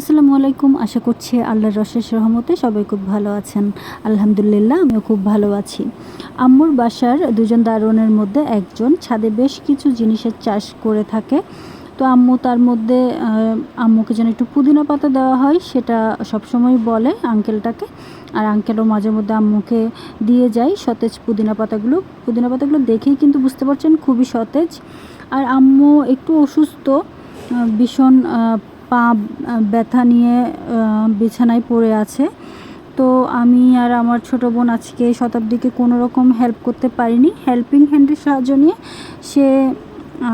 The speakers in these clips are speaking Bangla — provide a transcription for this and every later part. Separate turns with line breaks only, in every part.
আসসালামু আলাইকুম। আশা করছি আল্লাহর রশেষ রহমতে সবাই খুব ভালো আছেন। আলহামদুলিল্লাহ, আমিও খুব ভালো আছি। আম্মুর বাসার দুজন দারোয়ানের মধ্যে একজন ছাদে বেশ কিছু জিনিসের চাষ করে থাকে। তো আম্মু তার মধ্যে আম্মুকে যেন একটু পুদিনা পাতা দেওয়া হয়, সেটা সবসময় বলে আঙ্কেলটাকে। আর আঙ্কেলও মাঝে মধ্যে আম্মুকে দিয়ে যায় সতেজ পুদিনা পাতাগুলো। পুদিনা পাতাগুলো দেখেই কিন্তু বুঝতে পারছেন খুবই সতেজ। আর আম্মু একটু অসুস্থ ভীষণ পা ব্যথা নিয়ে বিছানায় পড়ে আছে। তো আমি আর আমার ছোট বোন আজকে শতাব্দীকে কোনো রকম হেল্প করতে পারিনি। হেল্পিং হ্যান্ডের সাহায্য নিয়ে সে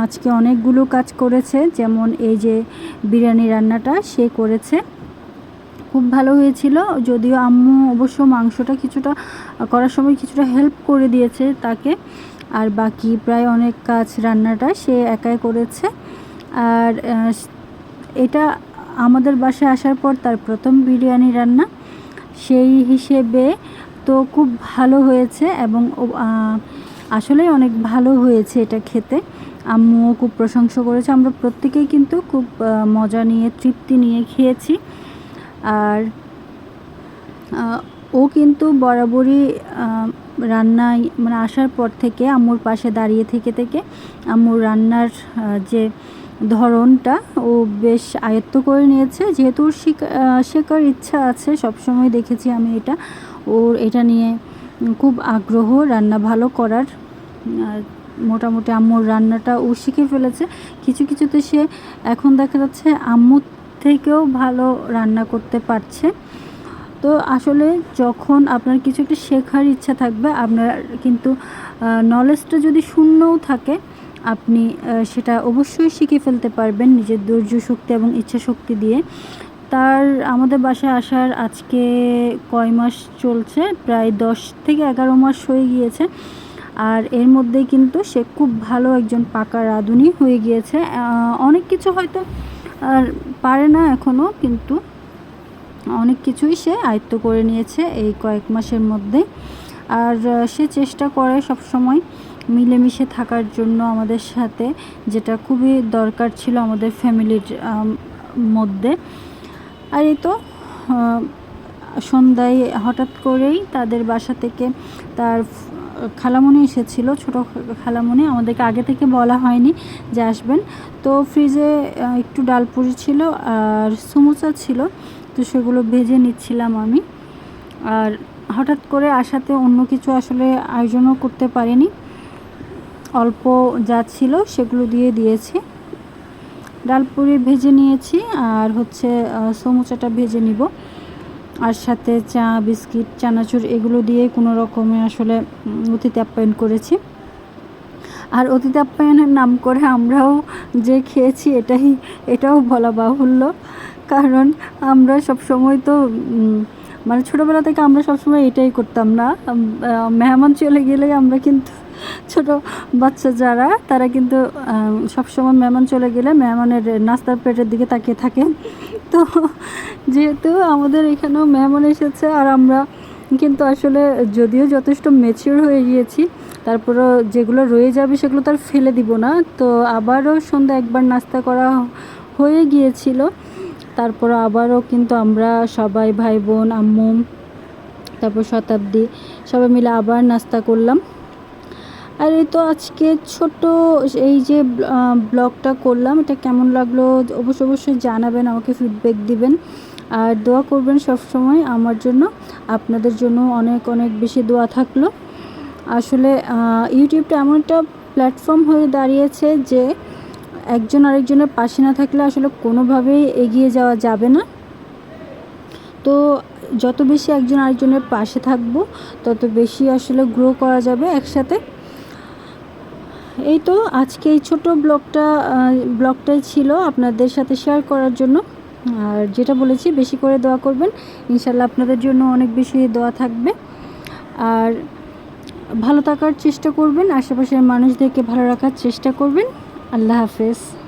আজকে অনেকগুলো কাজ করেছে। যেমন এই যে বিরিয়ানি রান্নাটা সে করেছে। খুব ভালো হয়েছিল। যদিও আম্মু অবশ্য মাংসটা কিছুটা, করার সময় কিছুটা হেল্প করে দিয়েছে তাকে। আর বাকি প্রায় অনেক কাজ রান্নাটা সে একাই করেছে। আর এটা আমাদের বাসায় আসার পর তার প্রথম বিরিয়ানি রান্না। সেই হিসেবে তো খুব ভালো হয়েছে এবং আসলেই অনেক ভালো হয়েছে এটা খেতে। আম্মুও খুব প্রশংসা করেছে। আমরা প্রত্যেকেই কিন্তু খুব মজা নিয়ে, তৃপ্তি নিয়ে খেয়েছি। আর ও কিন্তু বরাবরই রান্নায় মানে আসার পর থেকে আম্মুর পাশে দাঁড়িয়ে থেকে থেকে আম্মুর রান্নার যে ধরনটা ও বেশ আয়ত্ত করে নিয়েছে। যেহেতু শেখার ইচ্ছা আছে, সবসময় দেখেছি আমি এটা। ওর এটা নিয়ে খুব আগ্রহ, রান্না ভালো করার। আর মোটামুটি আম্মুর রান্নাটা ও শিখে ফেলেছে। কিছু কিছুতে সে এখন দেখা যাচ্ছে আম্মুর থেকেও ভালো রান্না করতে পারছে। তো আসলে যখন আপনার কিছু একটা শেখার ইচ্ছা থাকবে, আপনার কিন্তু নলেজটা যদি শূন্যও থাকে আপনি সেটা অবশ্যই শিখে ফেলতে পারবেন নিজের ধৈর্য শক্তি এবং ইচ্ছা শক্তি দিয়ে। তার, আমাদের বাসায় আসার আজকে কয় মাস চলছে? প্রায় দশ থেকে এগারো মাস হয়ে গিয়েছে। আর এর মধ্যেই কিন্তু সে খুব ভালো একজন পাকা রাঁধুনি হয়ে গিয়েছে। অনেক কিছু হয়তো আর পারে না এখনও কিন্তু অনেক কিছুই সে আয়ত্ত করে নিয়েছে এই কয়েক মাসের মধ্যে। আর সে চেষ্টা করে সব সময় মিলেমিশে থাকার জন্য আমাদের সাথে, যেটা খুবই দরকার ছিল আমাদের ফ্যামিলির মধ্যে। আর এই তো সন্ধ্যায় হঠাৎ করেই তাদের বাসা থেকে তার খালামণি এসেছিল, ছোট খালামণি আমাদেরকে আগে থেকে বলা হয়নি যে আসবেন। তো ফ্রিজে একটু ডালপুরি ছিল আর সমোসা ছিল। তো সেগুলো ভেজে নিচ্ছিলাম আমি। আর হঠাৎ করে আসাতে অন্য কিছু আসলে আয়োজনও করতে পারিনি। অল্প যা ছিল সেগুলো দিয়ে দিয়েছি। ডালপুরি ভেজে নিয়েছি আর হচ্ছে আহ, সমোসাটা ভেজে নিব। আর সাথে চা বিস্কিট চানাচুর এগুলো দিয়ে কোনো রকমে আসলে অতিথি আপ্যায়ন করেছি। আর অতিথি আপ্যায়নের নাম করে আমরাও যে খেয়েছি এটাই এটাও বলা বাহুল্য। কারণ আমরা সব সময় তো মানে ছোটোবেলা থেকে আমরা সবসময় এটাই করতাম না। মেহমান চলে গেলে আমরা কিন্তু ছোট বাচ্চা যারা, তারা কিন্তু সবসময় মেহমান চলে গেলে মেহমানের নাস্তার প্লেটের দিকে তাকিয়ে থাকে তো যেহেতু আমাদের এখানেও মেহমান এসেছে, আর আমরা কিন্তু আসলে যদিও যথেষ্ট মেচিওর হয়ে গিয়েছি, তারপরও যেগুলো রয়ে যাবে সেগুলো তার ফেলে দিব না। তো আবারও সন্ধ্যা একবার নাস্তা করা হয়ে গিয়েছিল। তারপর আবারও কিন্তু আমরা সবাই ভাই বোন, আম্মু, তারপর শতাব্দী, সবাই মিলে আবার নাস্তা করলাম। আর এই তো আজকে ছোট এই যে ব্লগটা করলাম, এটা কেমন লাগল অবশ্যই অবশ্যই জানাবেন, আমাকে ফিডব্যাক দিবেন। আর দোয়া করবেন সব সময় আমার জন্য, আপনাদের জন্য অনেক অনেক বেশি দোয়া থাকল। আসলে ইউটিউবটা এমন একটা প্ল্যাটফর্ম হয়ে দাঁড়িয়েছে যে, একজন আরেকজনের পাশে না থাকলে আসলে কোনোভাবেই এগিয়ে যাওয়া যাবে না। তো যত বেশি একজন আরেকজনের পাশে থাকব, তত বেশি আসলে গ্রো করা যাবে একসাথে। এই তো আজকে এই ছোট ব্লগটা ব্লগটাই ছিল আপনাদের সাথে শেয়ার করার জন্য। আর যেটা বলেছি, বেশি করে দোয়া করবেন। ইনশাল্লাহ আপনাদের জন্য অনেক বেশি দোয়া থাকবে। আর ভালো থাকার চেষ্টা করবেন, আশেপাশের মানুষদেরকে ভালো রাখার চেষ্টা করবেন। আল্লাহ হাফেজ।